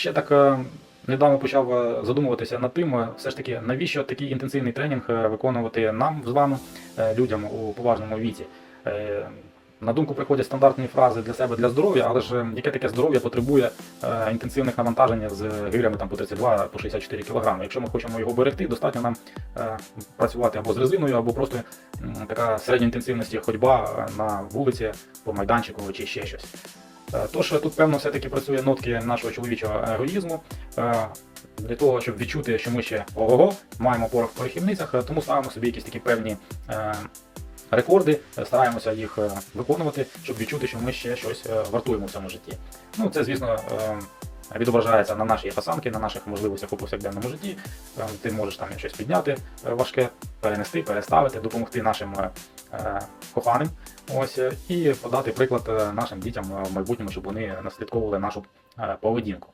ще так е, недавно почав е, задумуватися над тим, е, все ж таки, навіщо такий інтенсивний тренінг е, виконувати нам з вами, е, людям у поважному віці. Е, На думку приходять стандартні фрази для себе для здоров'я, але ж е, яке таке здоров'я потребує е, інтенсивних навантажень з гирями там по 32 по 64 кг. Якщо ми хочемо його берегти, достатньо нам е, працювати або з резиною, або просто м, така середньої інтенсивності ходьба е, на вулиці, по майданчику чи ще щось. Е, Тож тут, певно, все-таки працює нотки нашого чоловічого егоїзму. Е, Для того, щоб відчути, що ми ще ого-го, маємо порох в порохівницях, е, тому ставимо собі якісь такі певні рекорди, стараємося їх виконувати, щоб відчути, що ми ще щось вартуємо в цьому житті. Ну, це, звісно, відображається на нашій осанки, на наших можливостях у повсякденному житті. Ти можеш там щось підняти е, важке, перенести, переставити, допомогти нашим е, коханим. Ось е, і подати приклад нашим дітям в майбутньому, щоб вони наслідковували нашу поведінку.